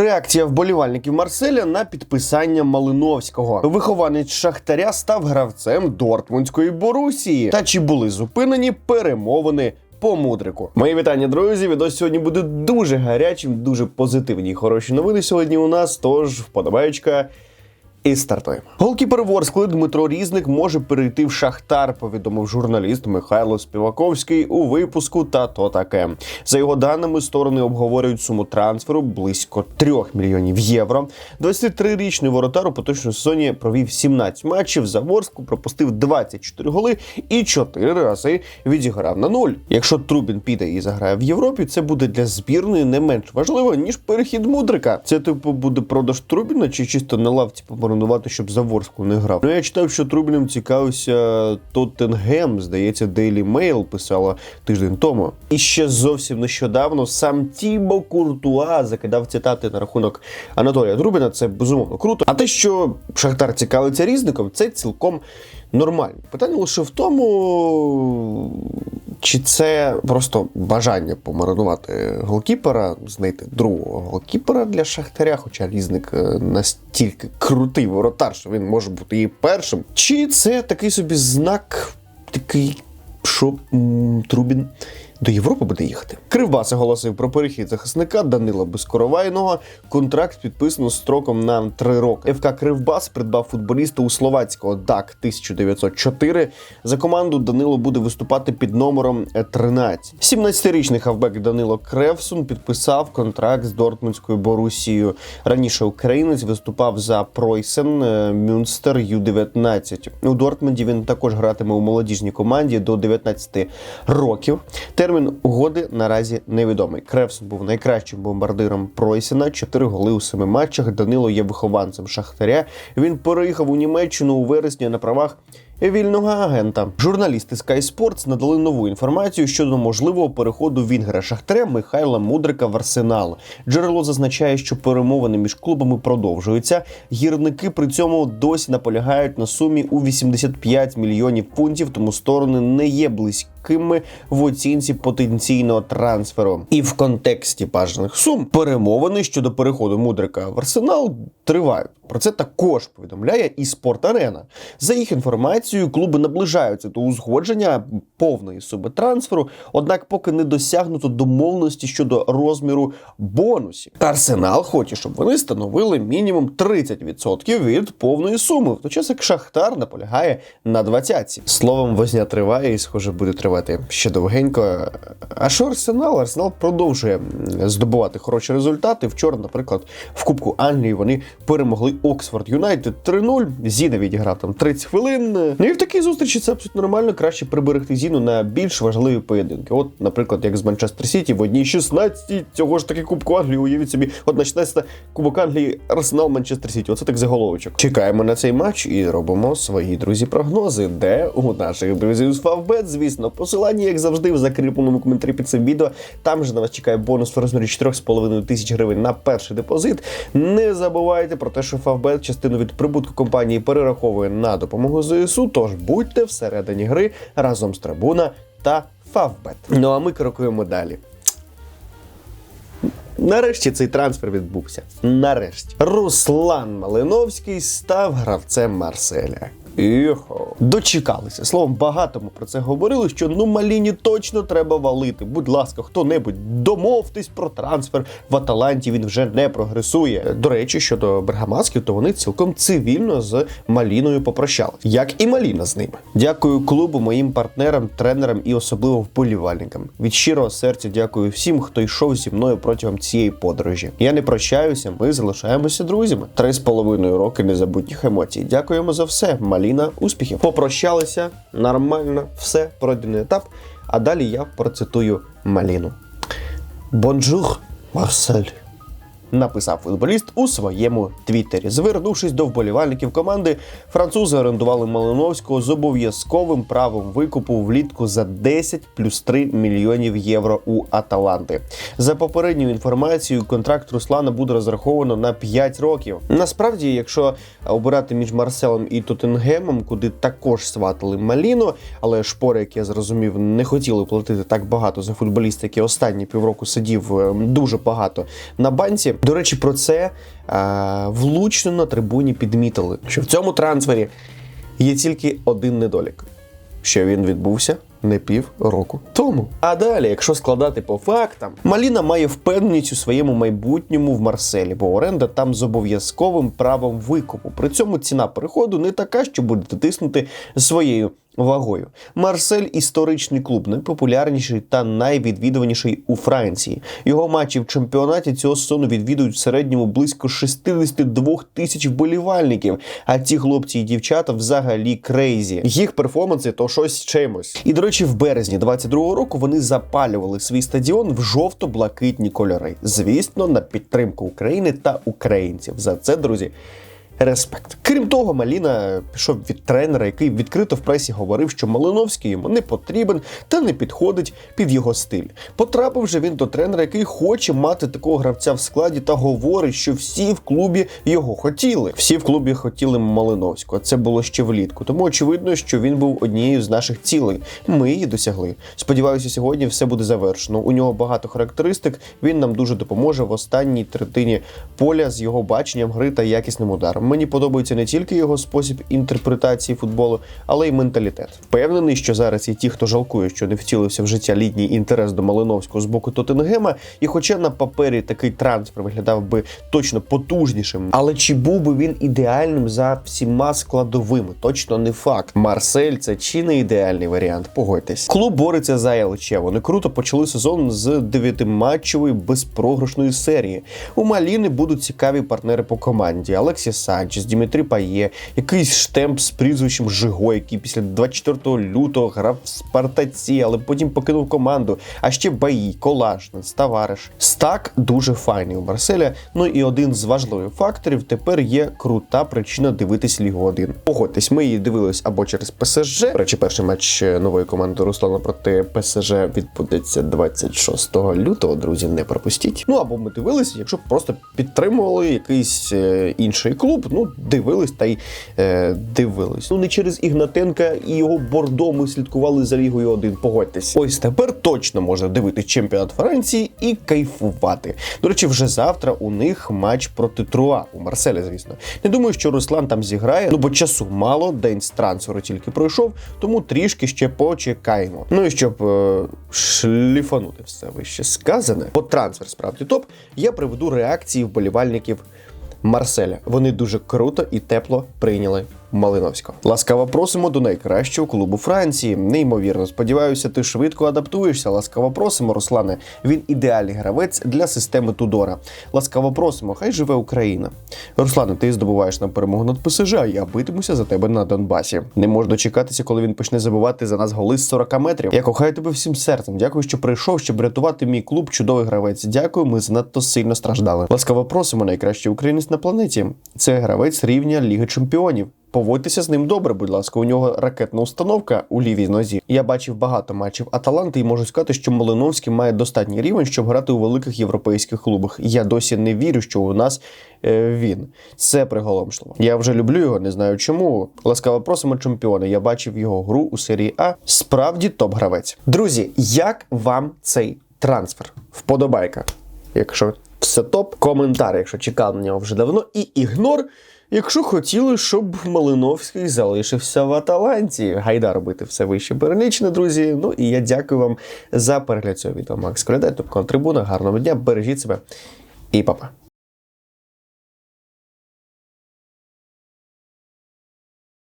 Реакція вболівальників Марселя на підписання Малиновського. Вихованець Шахтаря став гравцем Дортмундської Борусії. Та чи були зупинені перемовини? По мудрику. Мої вітання, друзі. Відос сьогодні буде дуже гарячим, дуже позитивні і хороші новини сьогодні у нас. Тож вподобаючка. І стартуємо. Голкіпер Ворскли Дмитро Різник може перейти в Шахтар, повідомив журналіст Михайло Співаковський у випуску та то таке. За його даними, сторони обговорюють суму трансферу близько 3 мільйонів євро. 23-річний воротар у поточному сезоні провів 17 матчів за Ворску, пропустив 24 голи і 4 рази відіграв на нуль. Якщо Трубін піде і заграє в Європі, це буде для збірної не менш важливо ніж перехід мудрика. Це типу буде продаж Трубіна чи чисто на лавці помаринувати, щоб за Ворску не грав. Ну я читав, що Трубіним цікавився Тоттенгем. Здається, Daily Mail писала тиждень тому. І ще зовсім нещодавно сам Тібо Куртуа закидав цитати на рахунок Анатолія Трубіна. Це безумовно круто. А те, що Шахтар цікавиться різником, це цілком нормально. Питання лише в тому, чи це просто бажання помаринувати голкіпера, знайти другого голкіпера для Шахтаря, хоча різник е, настільки крутий воротар, що він може бути і першим. Чи це такий собі знак, такий, що Трубін до Європи буде їхати. Кривбас оголосив про перехід захисника Данила Безкоровайного. Контракт підписано строком на три роки. ФК Кривбас придбав футболіста у словацького ДАК 1904. За команду Данило буде виступати під номером 13. 17-річний хавбек Данило Кревсун підписав контракт з Дортмундською Борусією. Раніше українець виступав за Пройсен е, Мюнстер Ю-19. У Дортмунді він також гратиме у молодіжній команді до 19 років. Термін угоди наразі невідомий. Кревс був найкращим бомбардиром Пройсена. Чотири голи у семи матчах. Данило є вихованцем Шахтаря. Він переїхав у Німеччину у вересні на правах. Вільного агента журналісти Sky Sports надали нову інформацію щодо можливого переходу вінгера Шахтаря Михайла Мудрика в Арсенал. Джерело зазначає, що перемовини між клубами продовжуються. Гірники при цьому досі наполягають на сумі у 85 мільйонів фунтів, тому сторони не є близькими в оцінці потенційного трансферу. І в контексті бажаних сум перемовини щодо переходу Мудрика в Арсенал тривають. Про це також повідомляє і Спорт-Арена. За їх інформацією, клуби наближаються до узгодження повної суми трансферу, однак поки не досягнуто домовленості щодо розміру бонусів. Арсенал хоче, щоб вони становили мінімум 30% від повної суми, в той час як Шахтар наполягає на 20. Словом, возня триває і, схоже, буде тривати ще довгенько. А що Арсенал? Арсенал продовжує здобувати хороші результати. Вчора, наприклад, в Кубку Англії вони перемогли Оксфорд Юнайтед 3-0. Зіна відіграв там 30 хвилин. Ну і в такій зустрічі це абсолютно нормально. Краще приберегти Зіну на більш важливі поєдинки. От, наприклад, як з Манчестер Сіті в одній 16 цього ж таки Кубку Англії. Уявіть собі, одна 16 Кубок Англії Арсенал Манчестер Сіті. Оце так заголовочок. Чекаємо на цей матч і робимо свої друзі прогнози, де у наших друзів з Фавбет, звісно, посилання, як завжди, в закріпленому коментарі під цим відео. Там же на вас чекає бонус в розмірі 4,5 тисяч гривень на перший депозит. Не забувайте про те, що Фавбет частину від прибутку компанії перераховує на допомогу ЗСУ. Тож будьте всередині гри разом з трибуна та Фавбет. Ну а ми крокуємо далі. Нарешті цей трансфер відбувся. Нарешті. Руслан Малиновський став гравцем Марселя. Іхо. Дочекалися. Словом, багато ми про це говорили, що ну Маліні точно треба валити. Будь ласка, хто-небудь, домовтесь про трансфер в Аталанті. Він вже не прогресує. До речі, щодо Бергамасків, то вони цілком цивільно з Маліною попрощали, як і Маліна з ними. Дякую клубу, моїм партнерам, тренерам і особливо вболівальникам. Від щирого серця дякую всім, хто йшов зі мною протягом цієї подорожі. Я не прощаюся, ми залишаємося друзями. Три з половиною роки незабутніх емоцій. Дякуємо за все. Маліна, успіхів. Попрощалися нормально, все пройдений етап. А далі я процитую Маліну. Бонжур, Марсель. Написав футболіст у своєму твіттері. Звернувшись до вболівальників команди, французи орендували Малиновського з обов'язковим правом викупу влітку за 10 плюс 3 мільйонів євро у Аталанти. За попередньою інформацією, контракт Руслана буде розраховано на 5 років. Насправді, якщо обирати між Марселем і Тоттенгемом, куди також сватали Маліно, але шпори, як я зрозумів, не хотіли платити так багато за футболіста, який останні півроку сидів е, дуже багато на банці. До речі, про це е, влучно на трибуні підмітили, що в цьому трансфері є тільки один недолік, що він відбувся не пів року тому. А далі, якщо складати по фактам, Маліна має впевненість у своєму майбутньому в Марселі, бо оренда там з обов'язковим правом викупу. При цьому ціна переходу не така, що буде тиснути своєю вагою. Марсель історичний клуб, найпопулярніший та найвідвідуваніший у Франції. Його матчі в чемпіонаті цього сезону відвідують в середньому близько 62 тисяч вболівальників. А ці хлопці і дівчата взагалі крейзі. Їх перформанси то щось чимось. І до речі, в березні 22-го року вони запалювали свій стадіон в жовто-блакитні кольори. Звісно, на підтримку України та українців. За це, друзі. Респект. Крім того, Маліна пішов від тренера, який відкрито в пресі говорив, що Малиновський йому не потрібен та не підходить під його стиль. Потрапив же він до тренера, який хоче мати такого гравця в складі та говорить, що всі в клубі його хотіли. Всі в клубі хотіли Малиновського. Це було ще влітку. Тому очевидно, що він був однією з наших цілей. Ми її досягли. Сподіваюся, сьогодні все буде завершено. У нього багато характеристик. Він нам дуже допоможе в останній третині поля з його баченням гри та якісним ударом. Мені подобається не тільки його спосіб інтерпретації футболу, але й менталітет. Впевнений, що зараз є ті, хто жалкує, що не втілився в життя літній інтерес до Малиновського з боку Тоттенгема, і хоча на папері такий трансфер виглядав би точно потужнішим, але чи був би він ідеальним за всіма складовими? Точно не факт. Марсель це чи не ідеальний варіант. Погодьтесь. Клуб бореться за ЛЧ. Вони круто почали сезон з дев'ятиматчевої безпрограшної серії. У Маліни будуть цікаві партнери по команді. Алексі Санчес, Дімітрі Пає, якийсь штемп з прізвищем Жиго, який після 24 лютого грав в Спартаці, але потім покинув команду. А ще Баї, Колашнець, Тавариш. Стак дуже файний у Марселя. Ну і один з важливих факторів тепер є крута причина дивитись Лігу 1. Погодьтесь, ми її дивились або через ПСЖ. Речі, перший матч нової команди Руслана проти ПСЖ відбудеться 26 лютого. Друзі, не пропустіть. Ну або ми дивилися, якщо просто підтримували якийсь е, інший клуб. Ну дивились та й е, дивились. Ну не через Ігнатенка і його бордо ми слідкували за Лігою 1. Погодьтесь. Ось тепер точно можна дивитись чемпіонат Франції і кайфувати. До речі, вже завтра у них матч проти Труа у Марселі, звісно. Не думаю, що Руслан там зіграє, ну бо часу мало, день з трансферу тільки пройшов, тому трішки ще почекаємо. Ну і щоб е, шліфанути все вище сказане, по трансфер справді топ, я приведу реакції вболівальників Марселя. Вони дуже круто і тепло прийняли Малиновського. Ласкаво просимо до найкращого клубу Франції. Неймовірно, сподіваюся, ти швидко адаптуєшся. Ласкаво просимо, Руслане. Він ідеальний гравець для системи Тудора. Ласкаво просимо, хай живе Україна. Руслане, ти здобуваєш нам перемогу над ПСЖ, а я битимуся за тебе на Донбасі. Не можна чекатися, коли він почне забивати за нас голи з 40 метрів. Я кохаю тебе всім серцем. Дякую, що прийшов, щоб рятувати мій клуб. Чудовий гравець. Дякую, ми занадто сильно страждали. Ласкаво просимо, найкращий українець на планеті. Це гравець рівня Ліги Чемпіонів. Поводьтеся з ним добре, будь ласка. У нього ракетна установка у лівій нозі. Я бачив багато матчів Аталанти і можу сказати, що Малиновський має достатній рівень, щоб грати у великих європейських клубах. Я досі не вірю, що у нас е, він. Це приголомшливо. Я вже люблю його, не знаю чому. Ласкаво просимо чемпіони. Я бачив його гру у серії А. Справді топ-гравець. Друзі, як вам цей трансфер? Вподобайка. Якщо все топ, коментар, якщо чекав на нього вже давно, і ігнор. Якщо хотіли, щоб Малиновський залишився в Аталанті, гайда робити все вище перелічне, друзі. Ну і я дякую вам за перегляд цього відео. Макс Колядай, тобто трибуна. Гарного дня, бережіть себе і па-па.